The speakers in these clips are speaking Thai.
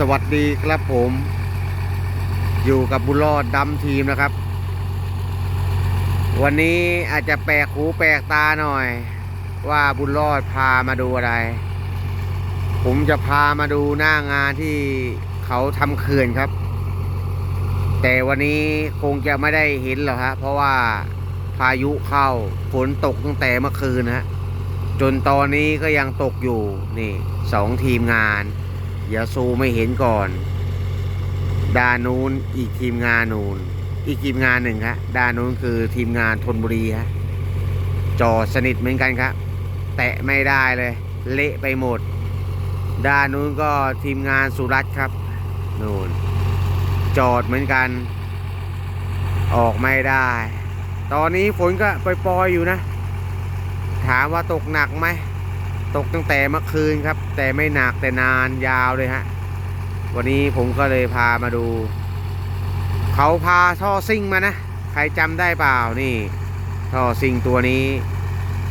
สวัสดีครับผม อยู่กับบุญรอดดำทีมนะครับ วันนี้อาจจะแปลกหูแปลกตาหน่อย ว่าบุญรอดพามาดูอะไร ผมจะพามาดูหน้างานที่เขาทำเขื่อนครับ แต่วันนี้คงจะไม่ได้เห็นหรอกฮะเพราะว่าพายุเข้าฝนตกตั้งแต่เมื่อคืนฮะจนตอนนี้ก็ยังตกอยู่นี่สองทีมงาน อย่าซูไม่เห็นก่อนด้านนู้นอีกทีมงานนู้นอีกทีมงานหนึ่งครับด้านนู้นคือทีมงานธนบุรีฮะจอดสนิทเหมือนกันครับ แตะไม่ได้เลย เละไปหมดด้านนู้นก็ทีมงานสุรัตน์ครับนู่นจอดเหมือนกัน ออกไม่ได้ ตอนนี้ฝนก็ปล่อยๆอยู่นะ ถามว่าตกหนักไหม ตกตั้งแต่เมื่อคืนครับ แต่ไม่หนักแต่นานยาวเลยฮะ วันนี้ผมก็เลยพามาดู เขาพาท่อซิ่งมานะ ใครจำได้เปล่านี่ท่อซิ่งตัวนี้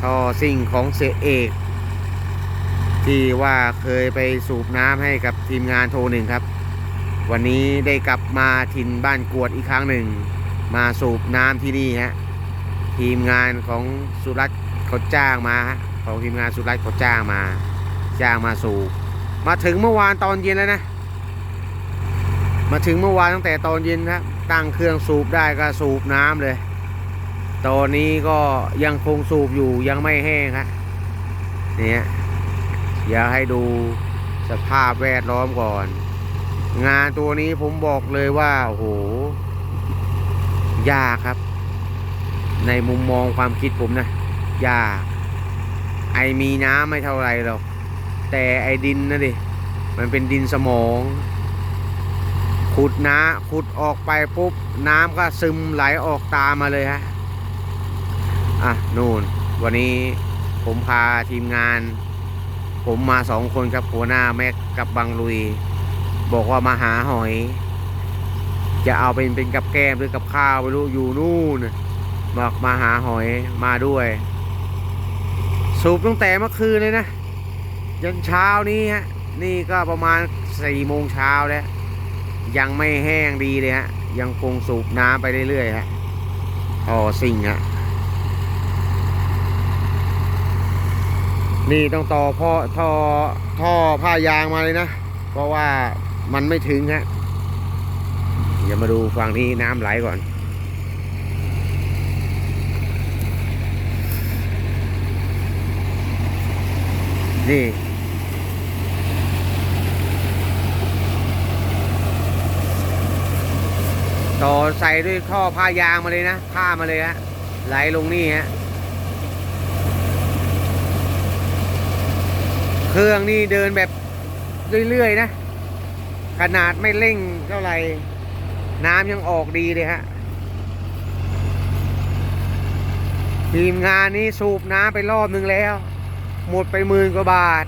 ท่อซิ่งของเสเอก ที่ว่าเคยไปสูบน้ำให้กับทีมงานโทรหนึ่งครับ วันนี้ได้กลับมาถิ่นบ้านกวดอีกครั้งหนึ่ง มาสูบน้ำที่นี่ฮะทีมงานของสุรัตน์เขาจ้างมาฮะ ของทีมงานสุรัตน์เขาจ้างมา จ้างมาสูบมาถึงเมื่อวานตอนเย็นแล้วนะ มาถึงเมื่อวานตั้งแต่ตอนเย็นครับตั้งเครื่องสูบได้ก็สูบน้ำเลย ตอนนี้ก็ยังคงสูบอยู่ยังไม่แห้งครับเนี่ยอยากให้ดูสภาพแวดล้อมก่อน งานตัวนี้ผมบอกเลยว่าโอ้โหยากครับ ในมุมมองความคิดผมนะยาก ไอมีน้ำไม่เท่าไรหรอก แต่ไอดินนะดิ มันเป็นดินสมอง ขุดน้ำขุดออกไปปุ๊บ น้ำก็ซึมไหลออกตามมาเลยฮะ อะ นู่น วันนี้ผมพาทีมงาน ผมมาสองคนครับหัวหน้าแม็กกับบังลุย บอกว่ามาหาหอย จะเอาเป็นเป็นกับแก้มหรือกับข้าวไม่รู้อยู่นู่นบอกมาหาหอยมาด้วย สูบตั้งแต่เมื่อคืนเลยนะยันเช้านี้ฮะนี่ก็ประมาณสี่โมงเช้าแล้วยังไม่แห้งดีเลยฮะยังคงสูบน้ำไปเรื่อยๆฮะท่อซิ่งฮะนี่ต้องต่อพ่อท่อท่อผ้ายางมาเลยนะ เพราะว่ามันไม่ถึงฮะเดี๋ยวมาดูฝั่งที่น้ำไหลก่อน นี่ต่อใส่ด้วยท่อผ้ายางมาเลยนะผ้ามาเลยฮะไหลลงนี่ฮะเครื่องนี่เดินแบบเรื่อยๆนะ ขนาดไม่เร่งเท่าไหร่น้ำยังออกดีเลยฮะทีมงานนี้สูบน้ำไปรอบหนึ่งแล้ว หมดไปหมื่นกว่าบาท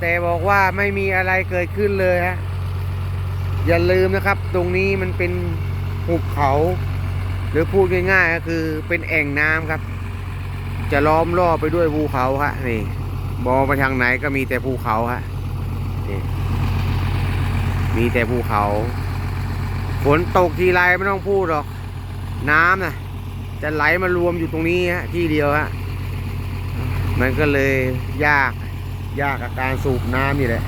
แต่บอกว่าไม่มีอะไรเกิดขึ้นเลยฮะอย่าลืมนะครับ ตรงนี้มันเป็นหุบเขา หรือพูดง่ายๆก็คือเป็นแอ่งน้ำครับ จะล้อมรอบไปด้วยภูเขาฮะนี่มองไปทางไหนก็มีแต่ภูเขาฮะนี่มีแต่ภูเขาฝนตกทีไรไม่ต้องพูดหรอก น้ำนะจะไหลมารวมอยู่ตรงนี้ฮะที่เดียวฮะ มันก็เลยยากยากกับการสูบน้ำนี่แหละ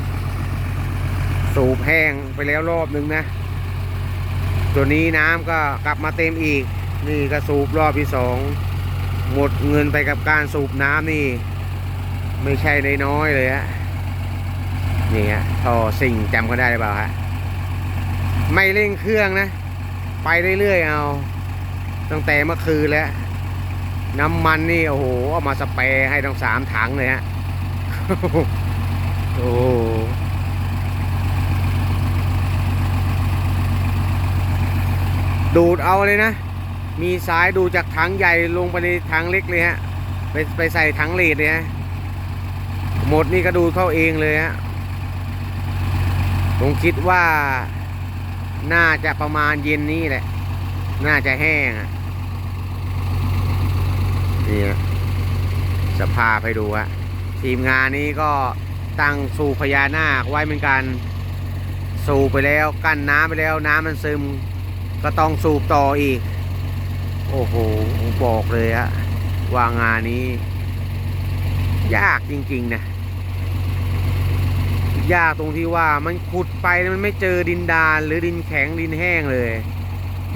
สูบแห้งไปแล้วรอบนึงนะ ตัวนี้น้ำก็กลับมาเต็มอีก นี่ก็สูบรอบที่สองหมดเงินไปกับการสูบน้ำนี่ ไม่ใช่น้อยเลยฮะนี่ฮะท่อสิ่งจำกันได้หรือเปล่าฮะไม่เร่งเครื่องนะ ไปเรื่อยๆเอา ตั้งแต่เมื่อคืนแล้ว น้ำมันนี่โอ้โหเอามาสเปรย์ให้ทั้งสามถังเลยฮะโอ้โหดูดเอาเลยนะ มีสายดูจากถังใหญ่ลงไปในถังเล็กเลยฮะ ไปไปใส่ถังเลดเลยฮะ หมดนี่ก็ดูเข้าเองเลยฮะ ผมคิดว่า น่าจะประมาณเย็นนี้แหละ น่าจะแห้งอะ นี่ฮะสภาพให้ดูฮะทีมงานนี้ก็ตั้งสูพญานาคไว้เหมือนกัน สูบไปแล้วกั้นน้ำไปแล้วน้ำมันซึม ก็ต้องสูบต่ออีก โอ้โหผมบอกเลยฮะว่างานนี้ ยากจริง ๆ นะ ยากตรงที่ว่ามันขุดไปมันไม่เจอดินดานหรือดินแข็งดินแห้งเลย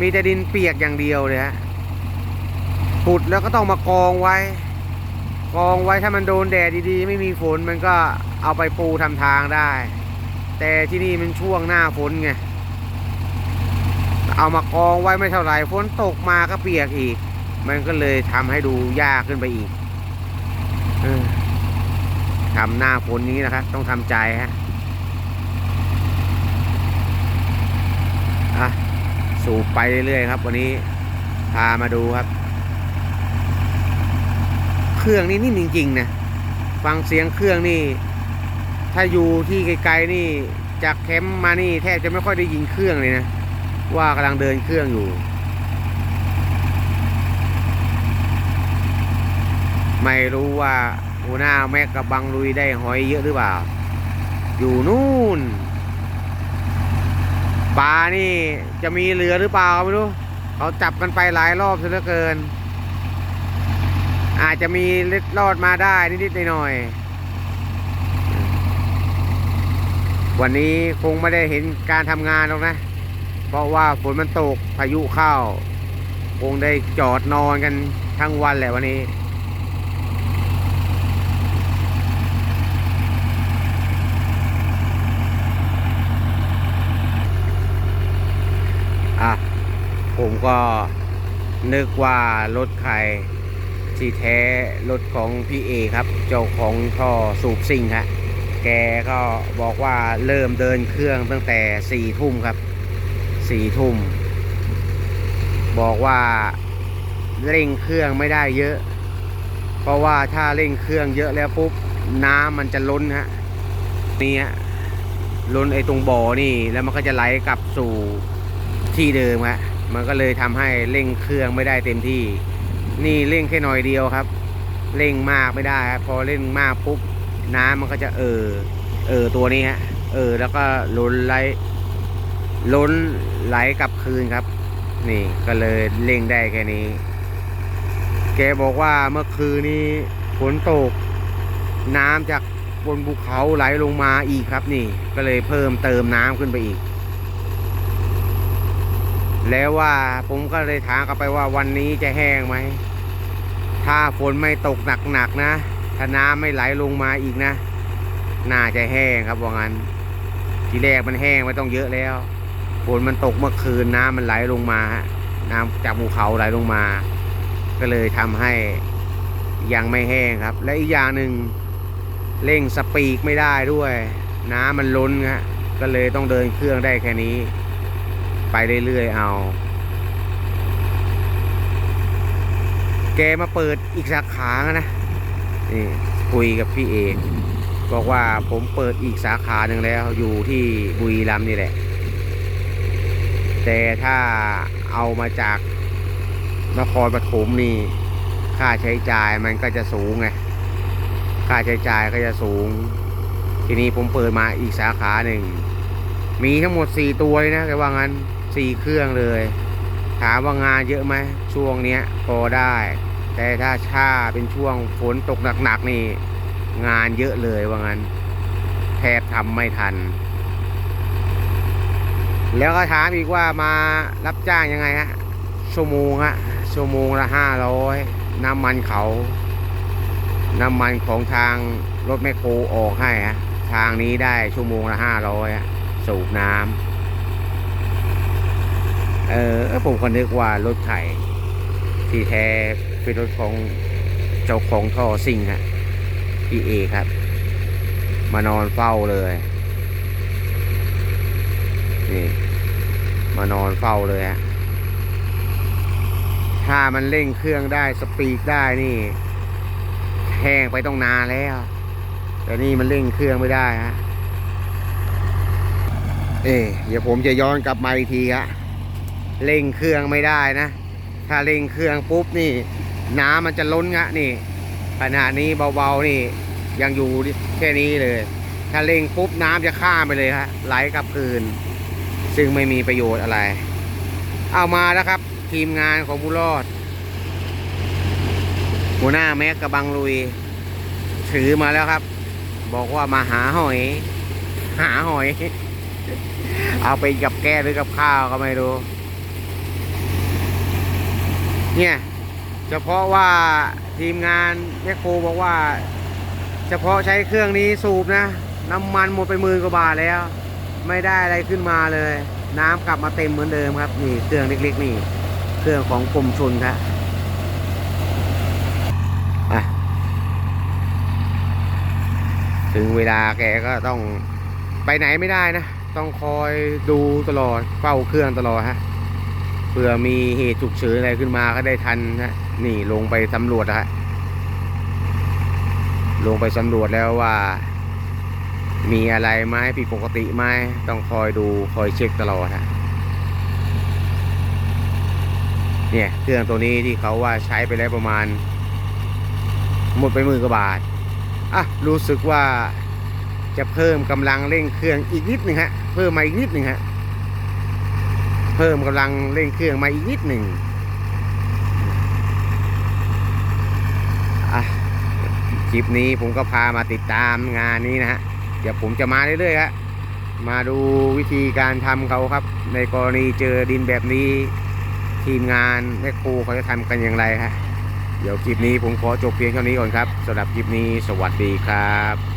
มีแต่ดินเปียกอย่างเดียวเลยฮะ ขุดแล้วก็ต้องมากองไว้ กองไว้ถ้ามันโดนแดดดีๆ ไม่มีฝนมันก็เอาไปปูทำทางได้ แต่ที่นี่มันช่วงหน้าฝนไงเอามากองไว้ไม่เท่าไหร่ฝนตกมาก็เปียกอีก มันก็เลยทำให้ดูยากขึ้นไปอีกออทำหน้าฝนนี้นะครับ ต้องทำใจฮะสูบไปเรื่อยๆครับ วันนี้พามาดูครับ รื่องนี่นิ่มจริงๆนะฟังเสียงเครื่องนี่ ถ้าอยู่ที่ไกลๆนี่จากแคมป์มานี่แทบจะไม่ค่อยได้ยินเครื่องเลยนะ ว่ากำลังเดินเครื่องอยู่ ไม่รู้ว่าหัวหน้าแม็กกับบังลุยได้หอยเยอะหรือเปล่า อยู่นู่นปลานี่จะมีเหลือหรือเปล่าไม่รู้ เขาจับกันไปหลายรอบซะเหลือเกิน อาจจะมีเล็ดรอดมาได้นิดๆหน่อยๆวันนี้คงไม่ได้เห็นการทำงานหรอกนะ เพราะว่าฝนมันตกพายุเข้า คงได้จอดนอนกันทั้งวันแหละวันนี้อะผมก็นึกว่ารถใคร ที่แท้รถของพี่เอครับ เจ้าของท่อสูบซิ่งฮะแกก็บอกว่าเริ่มเดินเครื่องตั้งแต่สี่ทุ่มครับสี่ทุ่ม บอกว่าเร่งเครื่องไม่ได้เยอะ เพราะว่าถ้าเร่งเครื่องเยอะแล้วปุ๊บน้ำมันจะล้นฮะนี่ฮะล้นไอ้ตรงบ่อนี่แล้วมันก็จะไหลกลับสู่ที่เดิมฮะมันก็เลยทำให้เร่งเครื่องไม่ได้เต็มที่ นี่เร่งแค่หน่อยเดียวครับ เร่งมากไม่ได้ครับพอเร่งมากปุ๊บน้ำมันก็จะเออเออตัวนี้ฮะเออแล้วก็ล้นไหลล้นไหลกลับคืนครับ นี่ก็เลยเร่งได้แค่นี้ แกบอกว่าเมื่อคืนนี้ฝนตก น้ำจากบนภูเขาไหลลงมาอีกครับ นี่ก็เลยเพิ่มเติมน้ำขึ้นไปอีก แล้วว่าผมก็เลยถามกลับไปว่าวันนี้จะแห้งไหม ถ้าฝนไม่ตกหนักๆนะ ถ้าน้ำไม่ไหลลงมาอีกนะ น่าจะแห้งครับว่างั้น ทีแรกมันแห้งไม่ต้องเยอะแล้ว ฝนมันตกเมื่อคืนน้ำมันไหลลงมา น้ำจากภูเขาไหลลงมา ก็เลยทำให้ยังไม่แห้งครับ และอีกอย่างหนึ่งเร่งสปีกไม่ได้ด้วย น้ำมันล้นฮะก็เลยต้องเดินเครื่องได้แค่นี้ ไปเรื่อยๆเอา แกมาเปิดอีกสาขานะ นี่คุยกับพี่เอกบอกว่าผมเปิดอีกสาขาหนึ่งแล้วอยู่ที่บุรีรัมย์นี่แหละ แต่ถ้าเอามาจากนครปฐมนี่ ค่าใช้จ่ายมันก็จะสูงไงค่าใช้จ่ายก็จะสูง ทีนี้ผมเปิดมาอีกสาขาหนึ่ง มีทั้งหมดสี่ตัวเลยนะแกว่างั้น สี่เครื่องเลย ถามว่างานเยอะไหมช่วงเนี้ยพอได้ แต่ถ้าช้าเป็นช่วงฝนตกหนักๆนี่ งานเยอะเลยว่างั้นแทบทำไม่ทัน แล้วก็ถามอีกว่ามารับจ้างยังไงฮะชั่วโมงฮะชั่วโมงละห้าร้อยน้ำมันเขาน้ำมันของทางรถแมคโครออกให้ฮะทางนี้ได้ชั่วโมงละห้าร้อยสูบน้ำ เออผมก็นึกว่ารถไถที่แท้เป็นรถของเจ้าของท่อซิ่งฮะพี่เอครับ มานอนเฝ้าเลยนี่มานอนเฝ้าเลยฮะถ้ามันเร่งเครื่องได้สปีดได้นี่แห้งไปต้องนานแล้ว แต่นี่มันเร่งเครื่องไม่ได้ฮะเอ๊เดี๋ยวผมจะย้อนกลับมาอีกทีฮะ เร่งเครื่องไม่ได้นะ ถ้าเร่งเครื่องปุ๊บนี่ น้ำมันจะล้นงะนี่ขณะนี้เบาๆนี่ยังอยู่แค่นี้เลย ถ้าเร่งปุ๊บน้ำจะข้ามไปเลยฮะไหลกลับคืน ซึ่งไม่มีประโยชน์อะไร เอามาแล้วครับ ทีมงานของบุญรอด หัวหน้าแม็กกับบังลุย ถือมาแล้วครับ บอกว่ามาหาหอย หาหอย เอาไปกับแก้หรือกับข้าวก็ไม่รู้ เนี่ย เฉพาะว่าทีมงานแม่โครบอกว่า เฉพาะใช้เครื่องนี้สูบนะ น้ำมันหมดไปมื่นกว่าบาทแล้ว ไม่ได้อะไรขึ้นมาเลย น้ำกลับมาเต็มเหมือนเดิมครับ นี่เครื่องเล็กๆนี่ เครื่องของกรมชนครับถึงเวลาแกก็ต้องไปไหนไม่ได้นะ ต้องคอยดูตลอดเฝ้าเครื่องตลอดฮะ ผื่อมีเหตุฉุกเฉินอะไรขึ้นมาก็ได้ทันนะนี่ลงไปสำรวจนะฮะลงไปสำรวจแล้วว่า มีอะไรไหมผิดปกติไหมต้องคอยดูคอยเช็คตลอดฮะเนี่ยเครื่องตัวนี้ที่เขาว่าใช้ไปแล้วประมาณ หมดไปหมื่นกว่าบาทอะรู้สึกว่าจะเพิ่มกำลังเร่งเครื่องอีกนิดหนึ่งฮะเพิ่มมาอีกนิดหนึ่งฮะ เพิ่มกำลังเร่งเครื่องมาอีกนิดหนึ่งคลิปนี้ผมก็พามาติดตามงานนี้นะฮะ เดี๋ยวผมจะมาเรื่อยๆฮะมาดูวิธีการทำเขาครับ ในกรณีเจอดินแบบนี้ทีมงานแม่ครูเขาจะทำกันอย่างไรฮะเดี๋ยวคลิปนี้ผมขอจบเพียงเท่านี้ก่อนครับสำหรับคลิปนี้สวัสดีครับ